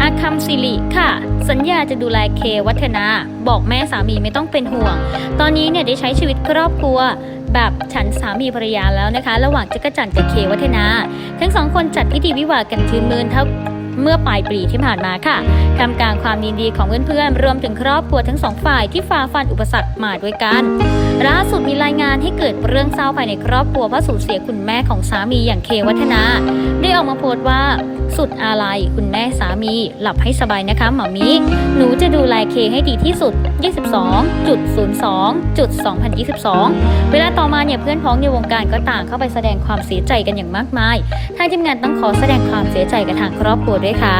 อาคำสิริค่ะ สัญญาจะดูแลเควัฒนา บอกแม่สามีไม่ต้องเป็นห่วง ตอนนี้เนี่ยได้ใช้ชีวิตครอบครัว แบบฉันสามีภรรยาแล้วนะคะ ระหว่างจักรจันทร์กับเควัฒนา ทั้งสองคนจัดพิธีวิวากันชื่นมื่นเท่าเมื่อปลายปีที่ผ่านมาค่ะทำกลางความยินดีของเพื่อนๆรวมถึงครอบครัวทั้งสองฝ่ายที่ฝ่าฟันอุปสรรคมาด้วยกัน ล่าสุดมีรายงานให้เกิดเรื่องเศร้าภายในครอบครัวเพราะสูญเสียคุณแม่ของสามีอย่างเควัฒนา ได้ออกมาโพสต์ว่าสุดอาลัยคุณแม่สามี หลับให้สบายนะคะหมอมิ หนูจะดูแลเคให้ดีที่สุด 22.02.2022 เวลาต่อมาเนี่ยเพื่อนพ้องในวงการก็ต่างเข้าไปแสดงความเสียใจกันอย่างมากมาย ทางทีมงานต้องขอแสดงความเสียใจกับทางครอบครัวด้วยค่ะ